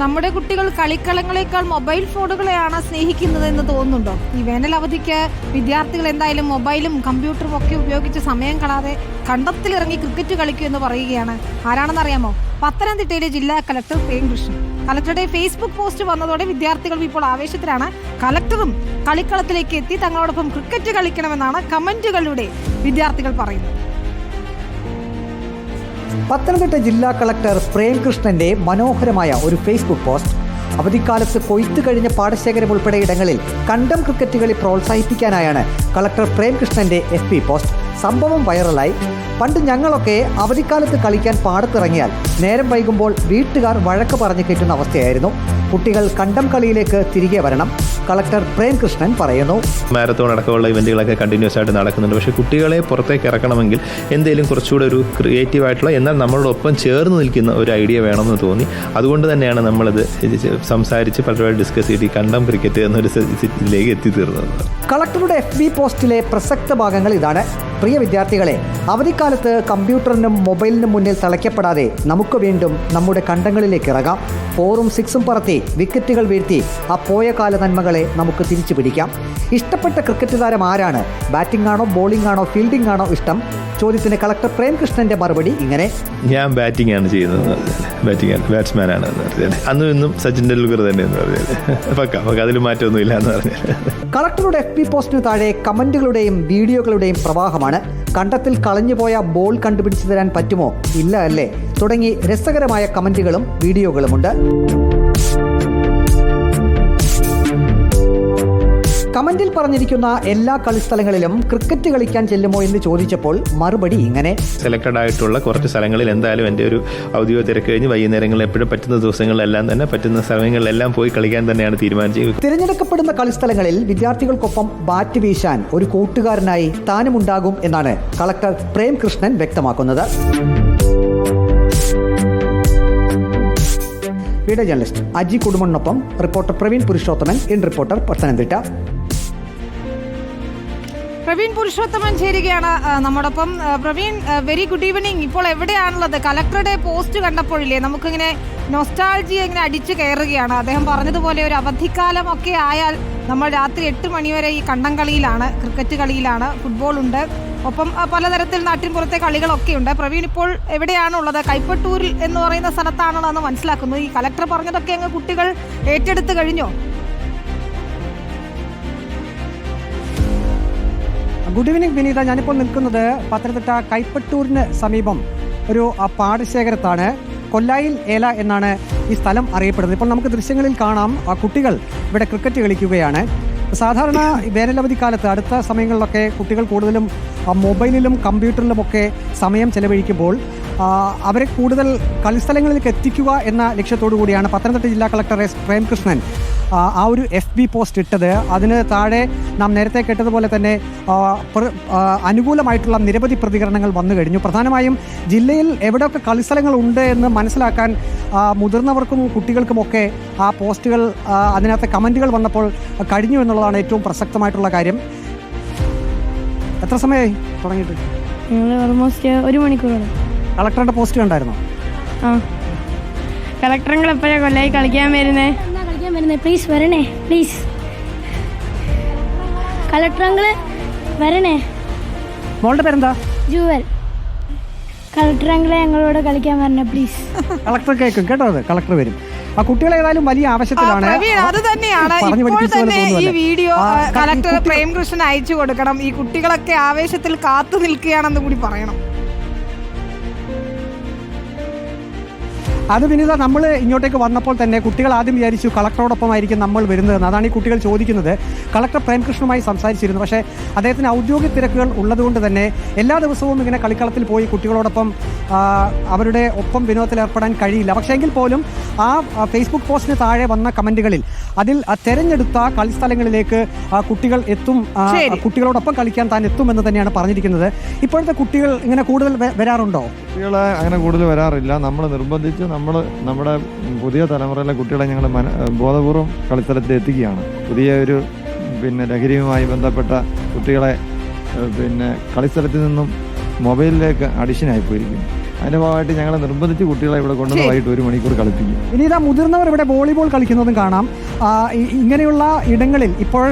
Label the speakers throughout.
Speaker 1: നമ്മുടെ കുട്ടികൾ കളിക്കളങ്ങളെക്കാൾ മൊബൈൽ ഫോണുകളെയാണ് സ്നേഹിക്കുന്നത് എന്ന് തോന്നുന്നുണ്ടോ? ഈ വേനൽ അവധിക്ക് വിദ്യാർത്ഥികൾ എന്തായാലും മൊബൈലും കമ്പ്യൂട്ടറും ഒക്കെ ഉപയോഗിച്ച് സമയം കളാതെ കണ്ടത്തിലിറങ്ങി ക്രിക്കറ്റ് കളിക്കൂ എന്ന് പറയുകയാണ്. ആരാണെന്നറിയാമോ? പത്തനംതിട്ടയിലെ ജില്ലാ കലക്ടർ പ്രേംകൃഷ്ണൻ. കലക്ടറുടെ ഫേസ്ബുക്ക് പോസ്റ്റ് വന്നതോടെ വിദ്യാർത്ഥികൾ ഇപ്പോൾ ആവേശത്തിലാണ്. കലക്ടറും കളിക്കളത്തിലേക്ക് എത്തി തങ്ങളോടൊപ്പം ക്രിക്കറ്റ് കളിക്കണമെന്നാണ് കമന്റുകളിലൂടെ വിദ്യാർത്ഥികൾ പറയുന്നത്.
Speaker 2: പത്തനംതിട്ട ജില്ലാ കളക്ടർ പ്രേംകൃഷ്ണന്റെ മനോഹരമായ ഒരു ഫേസ്ബുക്ക് പോസ്റ്റ് അവധിക്കാലത്ത് കൊയ്ത്തു കഴിഞ്ഞ പാടശേഖരം ഉൾപ്പെടെ ഇടങ്ങളിൽ കണ്ടം ക്രിക്കറ്റുകളെ പ്രോത്സാഹിപ്പിക്കാനായാണ് കളക്ടർ പ്രേംകൃഷ്ണന്റെ എഫ് പോസ്റ്റ് സംഭവം വൈറലായി. പണ്ട് ഞങ്ങളൊക്കെ അവധിക്കാലത്ത് കളിക്കാൻ പാടത്തിറങ്ങിയാൽ നേരം വൈകുമ്പോൾ വീട്ടുകാർ വഴക്ക് പറഞ്ഞു കയറ്റുന്ന അവസ്ഥയായിരുന്നു. കുട്ടികൾ കണ്ടം കളിയിലേക്ക് തിരികെ വരണം കളക്ടർ പ്രേംകൃഷ്ണൻ പറയുന്നു.
Speaker 3: മാരത്തോൺ അടക്കമുള്ള ഇവന്റുകളൊക്കെ കണ്ടിന്യൂസ് ആയിട്ട് നടക്കുന്നുണ്ട്. പക്ഷേ കുട്ടികളെ പുറത്തേക്ക് ഇറക്കണമെങ്കിൽ എന്തെങ്കിലും കുറച്ചുകൂടെ ഒരു ക്രിയേറ്റീവ് ആയിട്ടുള്ള എന്നാൽ നമ്മളോടൊപ്പം ചേർന്ന് നിൽക്കുന്ന ഒരു ഐഡിയ വേണമെന്ന് തോന്നി. അതുകൊണ്ട് തന്നെയാണ് നമ്മളിത് സംസാരിച്ച് പലരുമായി ഡിസ്കസ് ചെയ്ത് ഈ കണ്ടം ക്രിക്കറ്റ് എന്നൊരു ഇതിലേക്ക് എത്തിത്തീർന്നത്.
Speaker 2: കളക്ടറുടെ എഫ് ബി പോസ്റ്റിലെ പ്രസക്ത ഭാഗങ്ങൾ ഇതാണ്. പ്രിയ വിദ്യാർത്ഥികളെ അവധിക്കാലത്ത് കമ്പ്യൂട്ടറിനും മൊബൈലിനും മുന്നിൽ തളയ്ക്കപ്പെടാതെ നമുക്ക് വീണ്ടും നമ്മുടെ കണ്ടങ്ങളിലേക്ക് ഇറങ്ങാം. ഫോറും സിക്സും പറത്തി വിക്കറ്റുകൾ വീഴ്ത്തി ആ പോയ കാല നന്മകളെ നമുക്ക് തിരിച്ചു പിടിക്കാം. ഇഷ്ടപ്പെട്ട ക്രിക്കറ്റ് താരം ആരാണ്? ബാറ്റിംഗ് ആണോ ബോളിംഗ് ആണോ ഫീൽഡിംഗ് ആണോ ഇഷ്ടം? ചോദ്യത്തിന് കളക്ടർ പ്രേംകൃഷ്ണന്റെ മറുപടി ഇങ്ങനെ.
Speaker 3: ഞാൻ ബാറ്റിംഗ് ആണ് ചെയ്യുന്നത്. ബാറ്റിംഗ് ബാറ്റ്സ്മാൻ ആണ് അന്നും ഇന്നും സച്ചിൻ ടെണ്ടുൽക്കർ തന്നെ എന്ന് പറഞ്ഞാൽ പക്ക പക്ക. അതിൽ മാറ്റമൊന്നുമില്ല എന്ന് പറഞ്ഞു
Speaker 2: കളക്ടറുടെ എഫ് പി പോസ്റ്റിന് താഴെ കമന്റുകളുടെയും വീഡിയോകളുടെയും പ്രവാഹമാണ്. കണ്ടത്തിൽ കളഞ്ഞുപോയ ബോൾ കണ്ടുപിടിച്ചു തരാൻ പറ്റുമോ? ഇല്ല അല്ലേ? തുടങ്ങി രസകരമായ കമന്റുകളും വീഡിയോകളുമുണ്ട്. കമന്റിൽ പറഞ്ഞിരിക്കുന്ന എല്ലാ കളിസ്ഥലങ്ങളിലും ക്രിക്കറ്റ് കളിക്കാൻ ചെല്ലുമോ എന്ന് ചോദിച്ചപ്പോൾ മറുപടി ഇങ്ങനെ.
Speaker 3: സെലക്ടഡ് ആയിട്ടുള്ള കുറച്ച് സ്ഥലങ്ങളിൽ എന്തായാലും എന്റെ ഒരു ഔദ്യോഗിക തിരക്ക് കഴിഞ്ഞ് വൈകുന്നേരങ്ങളിൽ എപ്പോഴും പറ്റുന്ന ദിവസങ്ങളിലെല്ലാം തന്നെ പറ്റുന്ന സമയങ്ങളിലെല്ലാം പോയി കളിക്കാൻ തന്നെയാണ് തീരുമാനിച്ചത്.
Speaker 2: തിരഞ്ഞെടുക്കപ്പെടുന്ന കളിസ്ഥലങ്ങളിൽ വിദ്യാർത്ഥികൾക്കൊപ്പം ബാറ്റ് വീശാൻ ഒരു കൂട്ടുകാരനായി താനുമുണ്ടാകും എന്നാണ് കളക്ടർ പ്രേം കൃഷ്ണൻ വ്യക്തമാക്കുന്നത്. Video journalist Aji കുടുംബനൊപ്പം reporter Praveen Purushothaman in reporter Pathanamthitta.
Speaker 1: Praveen Purushothaman ചേരുകയാണ്. നമ്മോടൊപ്പം പ്രവീൺ വെരി ഗുഡ് ഈവനിങ് ഇപ്പോൾ എവിടെയാണുള്ളത്? കലക്ടറുടെ പോസ്റ്റ് കണ്ടപ്പോഴില്ലേ നമുക്കിങ്ങനെ നൊസ്റ്റാൾജി ഇങ്ങനെ അടിച്ചു കയറുകയാണ്. അദ്ദേഹം പറഞ്ഞതുപോലെ ഒരു അവധിക്കാലം ഒക്കെ ആയാൽ നമ്മൾ രാത്രി എട്ട് മണിവരെ ഈ കണ്ടം കളിയിലാണ് ക്രിക്കറ്റ് കളിയിലാണ് ഫുട്ബോൾ ഉണ്ട്. ഒപ്പം പലതരത്തിൽ പലതരത്തിൽ നാട്ടിൻപുറത്തെ കളികളൊക്കെ ഉണ്ട്. പ്രവീൺ ഇപ്പോൾ എവിടെയാണുള്ളത്? കൈപ്പട്ടൂരിൽ എന്ന് പറയുന്ന സ്ഥലത്താണുള്ളതെന്ന് മനസ്സിലാക്കുന്നു. ഈ കലക്ടർ പറഞ്ഞതൊക്കെ അങ്ങ് കുട്ടികൾ ഏറ്റെടുത്ത് കഴിഞ്ഞോ?
Speaker 2: Good evening Vineetha. ഞാനിപ്പോൾ നിൽക്കുന്നത് പത്തനംതിട്ട കൈപ്പട്ടൂരിന് സമീപം ഒരു പാടശേഖരത്താണ്. കൊല്ലായിൽ ഏല എന്നാണ് ഈ സ്ഥലം അറിയപ്പെടുന്നത്. ഇപ്പോൾ നമുക്ക് ദൃശ്യങ്ങളിൽ കാണാം ആ കുട്ടികൾ ഇവിടെ ക്രിക്കറ്റ് കളിക്കുകയാണ്. സാധാരണ വേനലവധി കാലത്ത് അടുത്ത സമയങ്ങളിലൊക്കെ കുട്ടികൾ കൂടുതലും മൊബൈലിലും കമ്പ്യൂട്ടറിലുമൊക്കെ സമയം ചെലവഴിക്കുമ്പോൾ അവരെ കൂടുതൽ കളിസ്ഥലങ്ങളിലേക്ക് എത്തിക്കുക എന്ന ലക്ഷ്യത്തോടു കൂടിയാണ് പത്തനംതിട്ട ജില്ലാ കളക്ടർ എസ് പ്രേംകൃഷ്ണൻ ആ, ഒരു എഫ് ബി പോസ്റ്റ് ഇട്ടത്. അതിന് താഴെ നാം നേരത്തെ കേട്ടതുപോലെ തന്നെ അനുകൂലമായിട്ടുള്ള നിരവധി പ്രതികരണങ്ങൾ വന്നു കഴിഞ്ഞു. പ്രധാനമായും ജില്ലയിൽ എവിടെയൊക്കെ കളിസ്ഥലങ്ങൾ ഉണ്ട് എന്ന് മനസ്സിലാക്കാൻ മുതിർന്നവർക്കും കുട്ടികൾക്കുമൊക്കെ ആ പോസ്റ്റുകൾ അതിനകത്തെ കമന്റുകൾ വന്നപ്പോൾ കഴിഞ്ഞു എന്നുള്ളതാണ് ഏറ്റവും പ്രസക്തമായിട്ടുള്ള കാര്യം. എത്ര സമയമായി തുടങ്ങിയിട്ട്?
Speaker 4: ഞങ്ങൾ ഓൾമോസ്റ്റ് ഒരു മണിക്കൂറാണ്.
Speaker 2: കളക്ടറുടെ പോസ്റ്റ് കണ്ടായിരുന്നോ?
Speaker 4: ആ. കളക്ടറുകൾ എപ്പോഴാണ് കൊല്ലായി കളിക്കാൻ വരുന്നേ?
Speaker 5: വരുന്നത് പ്ലീസ് വരണേ. പ്ലീസ് കളക്ടറങ്ങൾ വരണേ.
Speaker 2: മോളുടെ പേരെന്താ?
Speaker 5: ജൂവൽ കളക്ടറങ്ങളെ ഞങ്ങളോട് കളിക്കാൻ വരണേ പ്ലീസ്
Speaker 2: കളക്ടർ കേൾക്കും കേട്ടോ അത്? കളക്ടർ വരും. ആ കുട്ടികളെ ഏതായാലും വലിയ ആവശ്യത്തിലാണ്.
Speaker 1: അത് തന്നെയാണ്. ഇപ്പോൾ തന്നെ ഈ വീഡിയോ
Speaker 2: കുട്ടി-
Speaker 1: പ്രേംകൃഷ്ണൻ അയച്ചു കൊടുക്കണം. ഈ കുട്ടികളൊക്കെ ആവേശത്തിൽ കാത്തു നിൽക്കുകയാണെന്ന് കൂടി പറയണം.
Speaker 2: അത് വിനിത നമ്മൾ ഇങ്ങോട്ടേക്ക് വന്നപ്പോൾ തന്നെ കുട്ടികൾ ആദ്യം വിചാരിച്ചു കളക്ടറോടൊപ്പമായിരിക്കും നമ്മൾ വരുന്നതെന്ന്. അതാണ് ഈ കുട്ടികൾ ചോദിക്കുന്നത്. കളക്ടർ പ്രേംകൃഷ്ണുമായി സംസാരിച്ചിരുന്നു. പക്ഷേ അദ്ദേഹത്തിന് ഔദ്യോഗിക തിരക്കുകൾ ഉള്ളതുകൊണ്ട് തന്നെ എല്ലാ ദിവസവും ഇങ്ങനെ കളിക്കളത്തിൽ പോയി കുട്ടികളോടൊപ്പം അവരുടെ ഒപ്പം വിനോദത്തിൽ ഏർപ്പെടാൻ കഴിയില്ല. പക്ഷേ എങ്കിൽ പോലും ആ ഫേസ്ബുക്ക് പോസ്റ്റിന് താഴെ വന്ന കമന്റുകളിൽ അതിൽ തെരഞ്ഞെടുത്ത കളിസ്ഥലങ്ങളിലേക്ക് കുട്ടികൾ എത്തും കുട്ടികളോടൊപ്പം കളിക്കാൻ താൻ എത്തുമെന്ന് തന്നെയാണ് പറഞ്ഞിരിക്കുന്നത്. ഇപ്പോഴത്തെ കുട്ടികൾ ഇങ്ങനെ കൂടുതൽ വരാറുണ്ടോ?
Speaker 6: കുട്ടികളെ അങ്ങനെ കൂടുതൽ വരാറില്ല. നമ്മൾ നിർബന്ധിച്ച് നമ്മൾ നമ്മുടെ പുതിയ തലമുറയിലെ കുട്ടികളെ ഞങ്ങൾ മന ബോധപൂർവം കളിസ്ഥലത്തിൽ എത്തിക്കുകയാണ്. പുതിയ ഒരു പിന്നെ ലഹരിയുമായി ബന്ധപ്പെട്ട കുട്ടികളെ പിന്നെ കളിസ്ഥലത്തിൽ നിന്നും മൊബൈലിലേക്ക് അഡിഷനായി പോയിരിക്കുന്നു. അതിന്റെ ഭാഗമായിട്ട് ഞങ്ങൾ നിർബന്ധിച്ച് കുട്ടികളെ ഇവിടെ കൊണ്ടുവന്ന് വൈകിട്ട് ഒരു മണിക്കൂർ കളിപ്പിക്കും.
Speaker 2: ഇനി ഇതാ മുതിർന്നവർ ഇവിടെ വോളിബോൾ കളിക്കുന്നതും കാണാം. ഇങ്ങനെയുള്ള ഇടങ്ങളിൽ ഇപ്പോൾ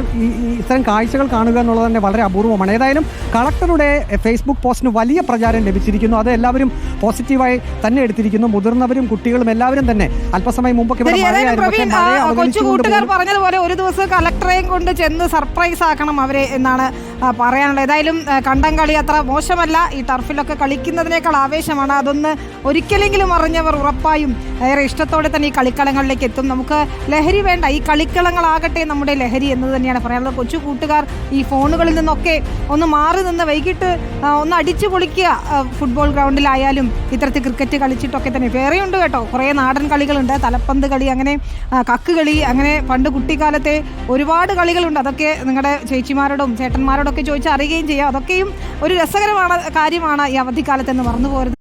Speaker 2: ഇത്തരം കാഴ്ചകൾ കാണുക എന്നുള്ളത് തന്നെ വളരെ അപൂർവമാണ്. ഏതായാലും കളക്ടറുടെ ഫേസ്ബുക്ക് പോസ്റ്റിന് വലിയ പ്രചാരം ലഭിച്ചിരിക്കുന്നു. അത് എല്ലാവരും പോസിറ്റീവായി തന്നെ എടുത്തിരിക്കുന്നു. മുതിർന്നവരും കുട്ടികളും എല്ലാവരും തന്നെ. അല്പസമയം മുമ്പൊക്കെ
Speaker 1: പറഞ്ഞതുപോലെ ഒരു ദിവസം കലക്ടറേയും കൊണ്ട് ചെന്ന് സർപ്രൈസ് ആക്കണം അവരെ എന്നാണ് പറയാനുള്ളത്. ഏതായാലും കണ്ടം കളി അത്ര മോശമല്ല. ഈ ടർഫിലൊക്കെ കളിക്കുന്നതിനേക്കാൾ ആവേശമാണ്. അതൊന്ന് ഒരിക്കലെങ്കിലും അറിഞ്ഞവർ ഉറപ്പായും ഏറെ ഇഷ്ടത്തോടെ തന്നെ ഈ കളിക്കളങ്ങളിലേക്ക് എത്തും. നമുക്ക് ലഹരി വേണ്ട. ഈ കളിക്കളങ്ങളാകട്ടെ നമ്മുടെ ലഹരി എന്ന് തന്നെയാണ് പറയാനുള്ളത്. കൊച്ചു കൂട്ടുകാർ ഈ ഫോണുകളിൽ നിന്നൊക്കെ ഒന്ന് മാറി നിന്ന് വൈകിട്ട് ഒന്ന് അടിച്ചു പൊളിക്കുക ഫുട്ബോൾ ഗ്രൗണ്ടിലായാലും ഇത്തരത്തിൽ ക്രിക്കറ്റ് കളിച്ചിട്ടൊക്കെ തന്നെ. വേറെയുണ്ട് കേട്ടോ. കുറേ നാടൻ കളികളുണ്ട്. തലപ്പന്ത് കളി അങ്ങനെ കക്ക് കളി അങ്ങനെ പണ്ട് കുട്ടിക്കാലത്തെ ഒരുപാട് കളികളുണ്ട്. അതൊക്കെ നിങ്ങളുടെ ചേച്ചിമാരോടും ചേട്ടന്മാരോടൊക്കെ ചോദിച്ച് അറിയുകയും ചെയ്യാം. അതൊക്കെയും ഒരു രസകരമാണ് കാര്യമാണ് ഈ അവധിക്കാലത്ത് എന്ന് മറന്നു പോരുത്